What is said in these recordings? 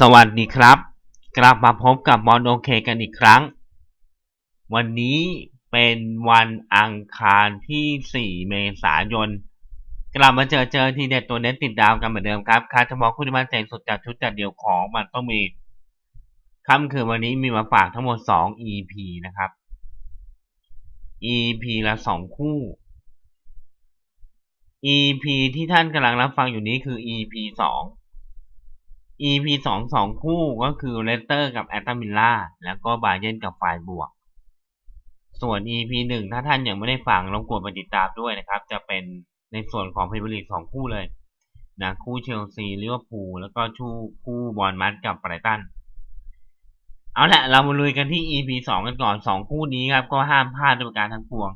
สวัสดีครับ กลับมาพบกับบอลโอเคกันอีกครั้ง วันนี้เป็นวันอังคารที่ 4 เมษายน กลับมาเจอเจอทีเด็ดตัวเน้นติดดาวกันเหมือนเดิมครับคาร์เฉพาะคู่ที่มั่นใจสุดจากชุดจัดเดียวของมันต้องมีค่ำคืนวันนี้มีมาฝากทั้งหมด 2 EP นะครับ EP ละ 2 คู่ EP ที่ท่านกำลังรับฟังอยู่นี้คือ EP 2 EP สองสองคู่ก็คือเลสเตอร์กับแอตตามิลล่าแล้วก็บาเยนกับฝ่ายบวก ส่วน EP หนึ่งถ้าท่านยังไม่ได้ฟังรบกวนไปติดตามด้วยนะครับ จะเป็นในส่วนของพรีเมียร์ลีกสองคู่เลยนะคู่เชลซีลิเวอร์พูลแล้วก็ชู่คู่บอลมัดกับไบรตันเอาละเรามาลุยกันที่ EP สองกันก่อนสองคู่นี้ครับ ก็ห้ามพลาดด้วยการทั้งปวง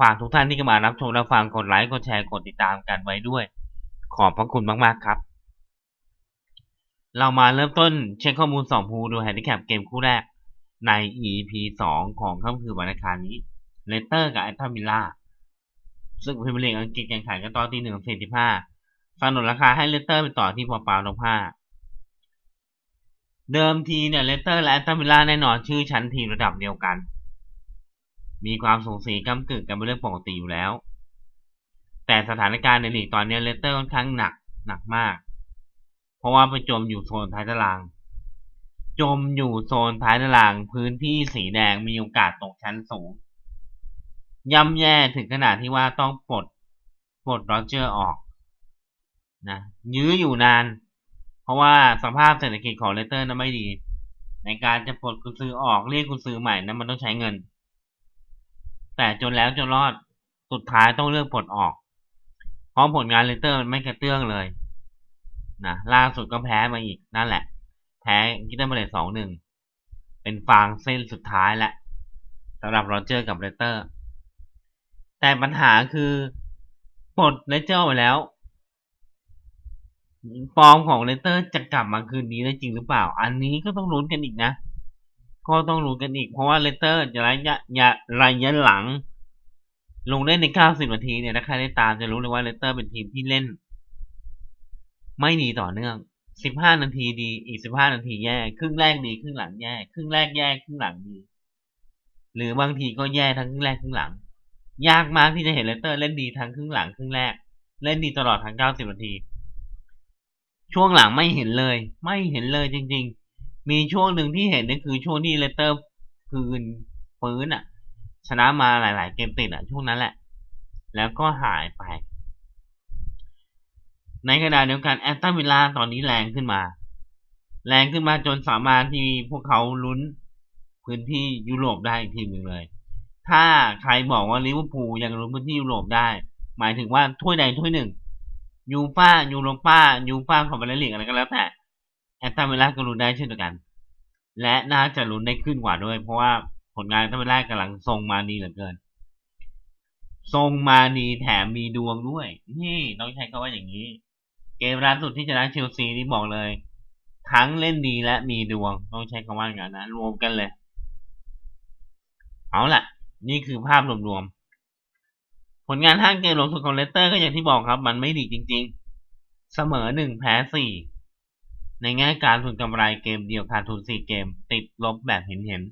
ฝากทุกท่านที่เข้ามารับชมรับฟังกดไลค์กดแชร์กดติดตามกันไว้ด้วย ขอบพระคุณมาก ๆ ครับ เรามาเริ่มต้นเช็คข้อมูลสองภูดูแฮนดิแคปเกมคู่แรกใน EP 2 ของค่ำคืนวันอังคารนี้เลสเตอร์กับแอตตันวิลล่าซึ่งพรีเมียร์ลีกอังกฤษแข่งขันกันต่อที่หนึ่งสี่สิบห้าสนุนราคาให้เลสเตอร์ไปต่อที่ปอปาลงห้าเดิมทีเนี่ยเลสเตอร์และแอตตันวิลล่าแน่นอนชื่อชั้นทีมระดับเดียวกัน มีความสูงสีก้ากึ่งกันเป็นเรื่องปกติอยู่แล้ว แต่สถานการณ์ในลีกตอนนี้เลสเตอร์ค่อนข้างหนักหนักมาก เพราะว่าไปจมอยู่โซนท้ายตาราง จมอยู่โซนท้ายตาราง พื้นที่สีแดงมีโอกาสตกชั้นสูง ย่ำแย่ถึงขนาดที่ว่าต้องปลดปลดโรเจอร์ออกนะยื้ออยู่นาน เพราะว่าสภาพเศรษฐกิจของเลสเตอร์นั้นไม่ดี ในการจะปลดกุญซื้อออกเรียกกุญซื้อใหม่นั้นมันต้องใช้เงิน แต่จนแล้วจนรอดสุดท้ายต้องเลือกปลดออก เพราะผลงานเลสเตอร์มันไม่กระเตื้องเลย นะล่าสุดก็แพ้มาอีกนั่นแหละ แพ้กิตเตอร์มาเลสสองหนึ่งเป็นฟางเส้นสุดท้ายและสำหรับโรเจอร์กับเลเตอร์ แต่ปัญหาคือปลดเลเจอร์ไปแล้วฟอร์มของเลเตอร์จะกลับมาคืนนี้ได้จริงหรือเปล่า อันนี้ก็ต้องลุ้นกันอีกนะ ก็ต้องลุ้นกันอีก เพราะว่าเลเตอร์จะระยะระยะหลัง ลงเล่นใน 90 นาทีเนี่ยถ้าใครได้ตามจะรู้เลยว่าเลเตอร์เป็นทีมที่เล่น ไม่ดีต่อเนื่อง15นาทีดี อีก15นาทีแย่ ครึ่งแรกดี ครึ่งหลังแย่ ครึ่งแรกแย่ ครึ่งหลังดี หรือบางทีก็แย่ทั้งครึ่งแรกครึ่งหลัง ยากมากที่จะเห็นเลสเตอร์เล่นดีทั้งครึ่งหลังครึ่งแรก เล่นดีตลอดทั้ง90นาที ช่วงหลังไม่เห็นเลย ไม่เห็นเลยจริง ๆ มีช่วงหนึ่งที่เห็นนั่นคือช่วงที่เลสเตอร์คืนฟื้นอะ ชนะมาหลาย ๆ เกมติดอะ ช่วงนั้นแหละ แล้วก็หายไป ในขณะเดียวกันแอตตันวิลล่าตอนนี้แรงขึ้นมา แรงขึ้นมาจนสามารถที่พวกเขาลุ้นพื้นที่ยุโรปได้อีกทีมหนึ่งเลย ถ้าใครบอกว่าลิเวอร์พูลยังลุ้นพื้นที่ยุโรปได้ หมายถึงว่าถ้วยใดถ้วยหนึ่งยูฟ่ายูโรป้ายูฟ่าคอมเบลลีกอะไรก็แล้วแต่แอตตันวิลล่าก็ลุ้นได้เช่นเดียวกัน และน่าจะลุ้นได้ขึ้นกว่าด้วย เพราะว่าผลงานแอตตันวิลล่ากำลังทรงมาดีเหลือเกินทรงมาดีแถมมีดวงด้วย นี่ต้องใช้คำว่าอย่างนี้ เกมล่าสุดที่ชนะเชลซีนี่บอกเลย ทั้งเล่นดีและมีดวง ต้องใช้คำว่าอย่างนั้นนะรวมกันเลย เอาล่ะ นี่คือภาพรวมๆ ผลงานห้างเกมลงสุดของเลสเตอร์ก็อย่างที่บอกครับ มันไม่ดีจริง ๆ เสมอหนึ่งแพ้สี่ในแง่การทุนกำไรเกมเดียวขาดทุนสี่เกม ติดลบแบบเห็น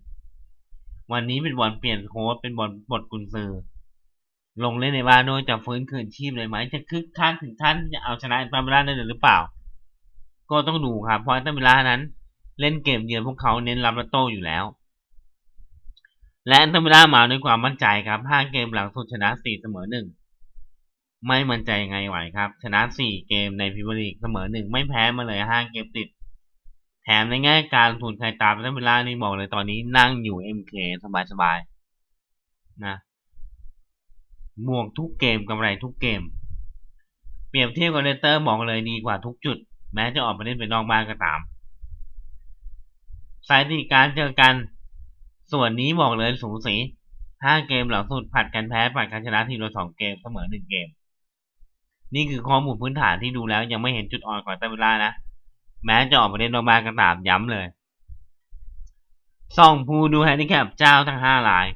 ๆวันนี้เป็นบอลเปลี่ยนโค้ชเป็นบอลบทกุนซือ ลงเล่นในบ้านโดยจะฟื้นคืนชีพเลยไหมจะคึกคักถึงท่านจะเอาชนะแอตตันวิลล่าได้หรือเปล่า ก็ต้องดูครับเพราะแอตตันวิลล่านั้น เล่นเกมเยือนพวกเขาเน้นรับและโต้อยู่แล้ว และแอตตันวิลล่ามาด้วยความมั่นใจครับห้าเกมหลังสุดชนะสี่เสมอหนึ่งไม่มั่นใจยังไงไหวครับ ชนะสี่เกมในพรีเมียร์ลีกเสมอหนึ่งไม่แพ้มาเลยห้าเกมติด แถมในแง่การลงทุนใครตามแอตตันวิลล่านี่บอกเลยตอนนี้นั่งอยู่ MK สบายๆนะ บวกทุกเกมกำไรทุกเกม เปรียบเทียบกับเลสเตอร์บอกเลยดีกว่าทุกจุด แม้จะออกมาเล่นเป็นนอกบ้านก็ตาม สายติการเจอกัน ส่วนนี้บอกเลยสูสีห้าเกมหลังสุดผัดกันแพ้ผัดกันชนะทีมละสองเกมเสมอหนึ่งเกม นี่คือข้อมูลพื้นฐานที่ดูแล้วยังไม่เห็นจุดอ่อนของแอตตันวิล่านะ แม้จะออกมาเล่นนอกบ้านก็ตามย้ำเลยส่องผู้ดูแฮนดิแคปเจ้าทั้งห้าราย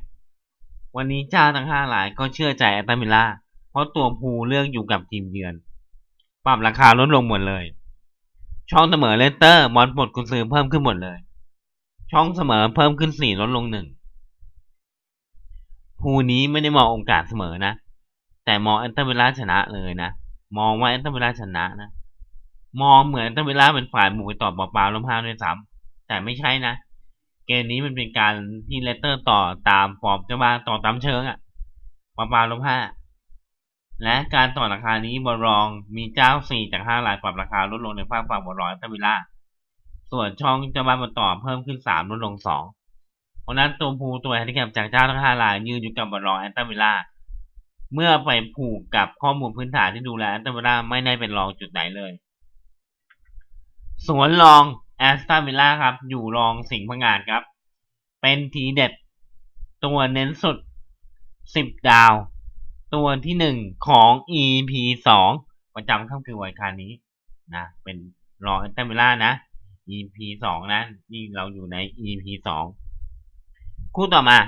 วันนี้เจ้าทั้งห้ารายก็เชื่อใจแอตตันวิล่าเพราะตัวภูเลือกอยู่กับทีมเยือน ปรับราคาลดลงหมดเลย ช่องเสมอเลสเตอร์บอลปลดกุญซือเพิ่มขึ้นหมดเลย ช่องเสมอเพิ่มขึ้นสี่ลดลงหนึ่งภูนี้ไม่ได้มองโอกาสเสมอนะ แต่มองแอนเตอร์เวลาชนะเลยนะ มองว่าแอนเตอร์เวลาชนะนะ มองเหมือนแอนเตอร์เวลาเป็นฝ่ายบุกไปต่อเปล่าๆล้มห้าด้วยซ้ำแต่ไม่ใช่นะ เกมนี้มันเป็นการที่เลสเตอร์ต่อตามฟอร์มเจ้าบ้านต่อตามเชิงอะเปล่าๆล้มห้าและการต่อราคานี้บอลรองมีเจ้าสี่จากห้ารายปรับราคาลดลงในภาคฝั่งบอลรองแอนเตอร์เวลาส่วนช่องเจ้าบ้านบอลต่อเพิ่มขึ้นสามลดลงสองเพราะนั้นตัวภูตัวแฮนดิแคปจากเจ้าทั้งห้ารายยืนอยู่กับบอลรองแอนเตอร์เวลาเมื่อไปผูกกับข้อมูลพื้นฐานที่ดูแลแอนเตอร์เวลาไม่ได้เป็นรองจุดไหนเลยสวนรอง แอสตันวิลล่าครับ อยู่รองสิงห์พังงานครับ เป็นทีเด็ด ตัวเน้นสุด 10 ดาว ตัวที่หนึ่งของ EP สองประจำค่ำคืนวันคารนี้นะ เป็นรองแอนเตอร์วิลล่านะ EP สองนะ นี่เราอยู่ใน EP สองคู่ต่อมา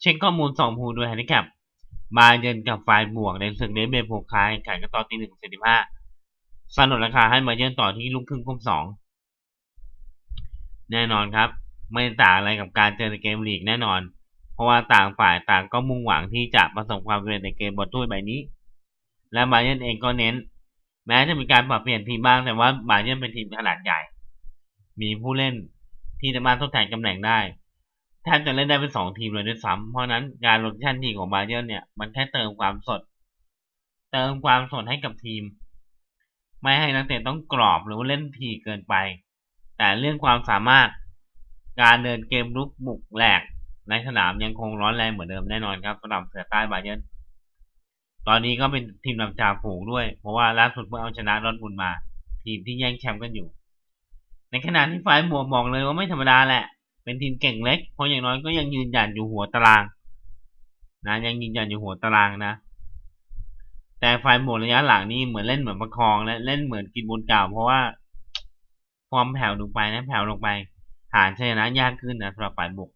เช็คข้อมูลสองภูโดยแฮนดิแคปมาเยินกับไฟล์บวกในศึกเดนเบย์โพคายแข่งกันต่อตีหนึ่งสิบห้าสนุนราคาให้มาเยินต่อที่ลูกครึ่งคุ้มสอง แน่นอนครับ ไม่ต่างอะไรกับการเจอในเกมลีกแน่นอน เพราะว่าต่างฝ่ายต่างก็มุ่งหวังที่จะประสบความสำเร็จในเกมบอลถ้วยใบนี้ และมาเยนเองก็เน้น แม้จะมีการปรับเปลี่ยนทีมบ้างแต่ว่ามาเยนเป็นทีมขนาดใหญ่ มีผู้เล่นที่จะมาทดแทนตำแหน่งได้แทบจะเล่นได้เป็นสองทีมเลยด้วยซ้ำเพราะนั้นการโรเตชันทีมของบาเยิร์นเนี่ยมันแค่เติมความสด เติมความสดให้กับทีม ไม่ให้นักเตะต้องกรอบหรือว่าเล่นทีเกินไป แต่เรื่องความสามารถการเดินเกมลุกบุกแหลกในสนามยังคงร้อนแรงเหมือนเดิมแน่นอนครับสำหรับเสือใต้บาเยิร์นตอนนี้ก็เป็นทีมลำจ่าฝูงด้วย เพราะว่าล่าสุดเมื่อเอาชนะรอดบุญมา ทีมที่แย่งแชมป์กันอยู่ ในขณะที่ฝ่ายบวกบอกเลยว่าไม่ธรรมดาแหละ เป็นทีมเก่งเล็ก เพราะอย่างน้อยก็ยังยืนหยัดอยู่หัวตาราง นะยังยืนหยัดอยู่หัวตารางนะ แต่ฝ่ายบวกระยะหลังนี่เหมือนเล่นเหมือนประคองและเล่นเหมือนกินบนเก่าเพราะว่า ฟอร์มแผ่วลงไปนะแผ่วลงไป หาชนะยากขึ้นนะสำหรับฝ่ายบุก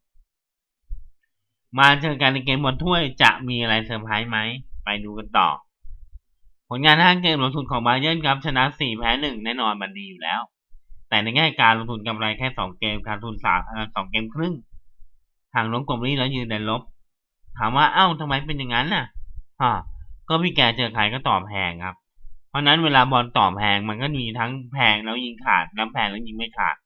มาเจอกันในเกมบอลถ้วยจะมีอะไรเซอร์ไพรส์ไหม ไปดูกันต่อ ผลงานห้าเกมลงทุนของบาเยิร์นครับชนะสี่แพ้หนึ่งแน่นอนมันดีอยู่แล้ว แต่ในแง่การลงทุนกำไรแค่สองเกมขาดทุนสามสองเกมครึ่งทางลงกลมนี้แล้วยืนแดนลบ ถามว่าเอ้าทำไมเป็นอย่างนั้นน่ะฮะก็พี่แกเจอใครก็ตอบแพงครับ ราะนั้นเวลาบอลตอบแพงมันก็มีทั้งแพงแล้วยิงขาดแล้วแพงแล้วยิงไม่ขาด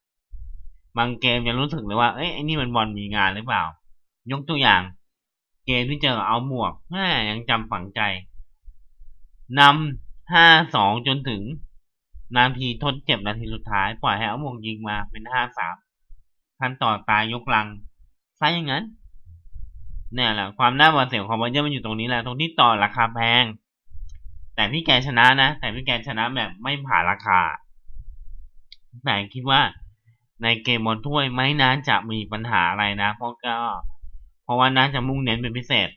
บางเกมจะรู้สึกเลยว่าเอ้ยไอ้นี่มันบอลมีงานหรือเปล่า ยกตัวอย่าง เกมที่เจอเอาหมวกแม่ยังจำฝังใจนำห้าสองจนถึง นาทีทดเจ็บนาทีสุดท้าย ปล่อยให้เอาหมวกยิงมาเป็นห้าสามทันต่อตายยกลังซะอย่างนั้นเนี่ยแหละความน่าหวาดเสียวของบอลเยอร์มันอยู่ตรงนี้แหละตรงที่ต่อราคาแพง แต่พี่แกชนะนะ แต่พี่แกชนะแบบไม่ผ่านราคา แต่คิดว่าในเกมบอลถ้วยไม่น่าจะมีปัญหาอะไรนะ เพราะก็ เพราะว่าน่าจะมุ่งเน้นเป็นพิเศษ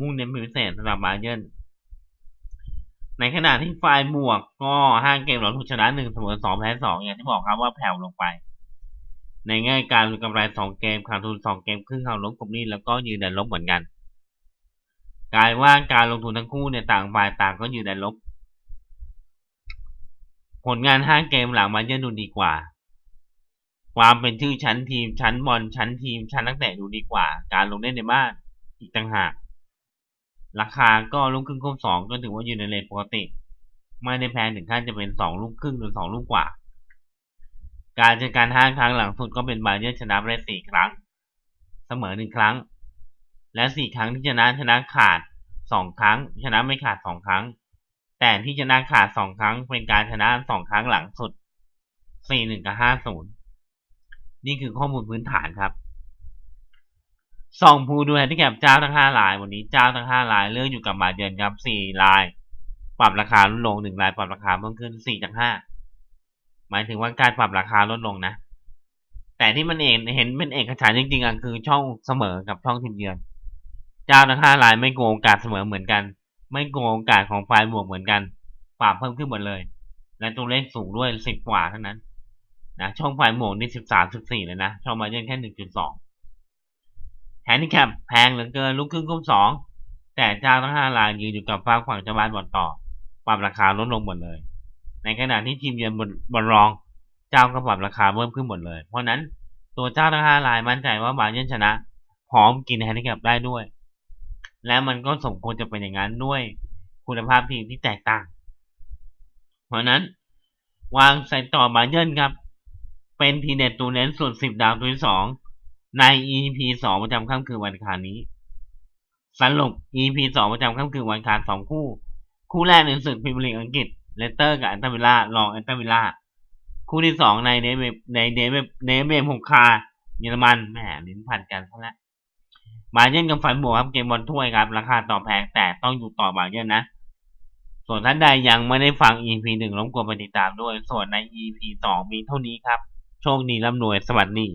มุ่งเน้นเป็นพิเศษสำหรับบาเยิร์นในขณะที่ไฟบวกก็ห้าเกมหลังถูกชนะหนึ่งเสมอสองแพ้สองอย่างที่บอกครับว่าแผ่วลงไป ในแง่การกำไรสองเกมขาดทุนสองเกมครึ่งเขาลบกลุ่มนี้แล้วก็ยืนแดนลบเหมือนกัน กลายว่าการลงทุนทั้งคู่เนี่ยต่างฝ่ายต่างก็อยืนแดนลบ ผลงานห้าเกมหลังมาเยอะดูดีกว่า ความเป็นชื่อชั้นทีมชั้นบอลชั้นทีมชั้นนักเตะดูดีกว่า การลงเล่นในบ้านอีกต่างหาก ราคาก็ลูกครึ่งครบสองก็ถือว่าอยู่ในเลทปกติ ไม่ได้แพงถึงขั้นจะเป็นสองลูกครึ่งหรือสองลูกกว่า การเจอการห้าครั้งหลังสุดก็เป็นบาเยอร์ชนะไปได้สี่ครั้ง เสมอหนึ่งครั้ง และสี่ครั้งที่ชนะชนะขาดสองครั้ง ชนะไม่ขาดสองครั้ง แต่ที่ชนะขาดสองครั้งเป็นการชนะสองครั้งหลังสุดสี่หนึ่งกับห้าศูนย์นี่คือข้อมูลพื้นฐานครับสองผู้ดูแฮนดิแคปเจ้าทั้งห้าราย วันนี้เจ้าทั้งห้ารายเลือกอยู่กับบาเยนครับสี่ราย ปรับราคาลดลงหนึ่งรายปรับราคาเพิ่มขึ้นสี่จากห้าหมายถึงว่าการปรับราคาลดลงนะ แต่ที่มันเองเห็นเป็นเอกฉันจริงๆอะคือช่องเสมอกับช่องทีมเยือน เจ้าทั้งห้ารายไม่โกงโอกาสเสมอเหมือนกัน ไม่โกงโอกาสของฝ่ายบวกเหมือนกันปรับเพิ่มขึ้นหมดเลย และตัวเลขสูงด้วยสิบกว่าเท่านั้นนะช่องฝ่ายบวกนี่สิบสามสิบสี่เลยนะ ช่องมาเยินแค่หนึ่งจุดสองแฮนดิแคปแพงเหลือเกินลูกครึ่งคุ้มสองแต่เจ้าทั้งห้ารายยืนอยู่กับฝั่งฝั่งเจ้าบ้านบอลต่อ ปรับราคาลดลงหมดเลย ในขณะที่ทีมเยือนบอลรอง เจ้าก็ปรับราคาเพิ่มขึ้นหมดเลย เพราะนั้นตัวเจ้าทั้งห้ารายมั่นใจว่าบาเยนชนะ พร้อมกินแฮนดิแคปได้ด้วย และมันก็สมควรจะเป็นอย่างนั้นด้วยคุณภาพทีมที่แตกต่าง เพราะนั้น วางใส่ต่อบาเยิร์นครับ เป็นทีเด็ดตัวเน้นส่วนสิบดาวตัวที่สองใน EP สองประจำค่ำคืนวันคารนี้ สรุป EP สองประจำค่ำคืนวันคารสองคู่ คู่แรกในศึกพรีเมียร์ลีกอังกฤษเลสเตอร์กับแอนตาวิลล่ารองแอนตาวิลล่าคู่ที่สองในเนเมในเนเมเนเมหกคาเยอรมันแหมลิ้นพันกันซะแล้ว บาเยนกับฝันบวกครับเกมบอลถ้วยครับ ราคาต่อแพงแต่ต้องอยู่ต่อบาเยนนะ ส่วนท่านใดยังไม่ได้ฟัง EP หนึ่งรบกวนไปติดตามด้วย ส่วนใน EP สองมีเท่านี้ครับ โชคดีร่ำรวยสวัสดี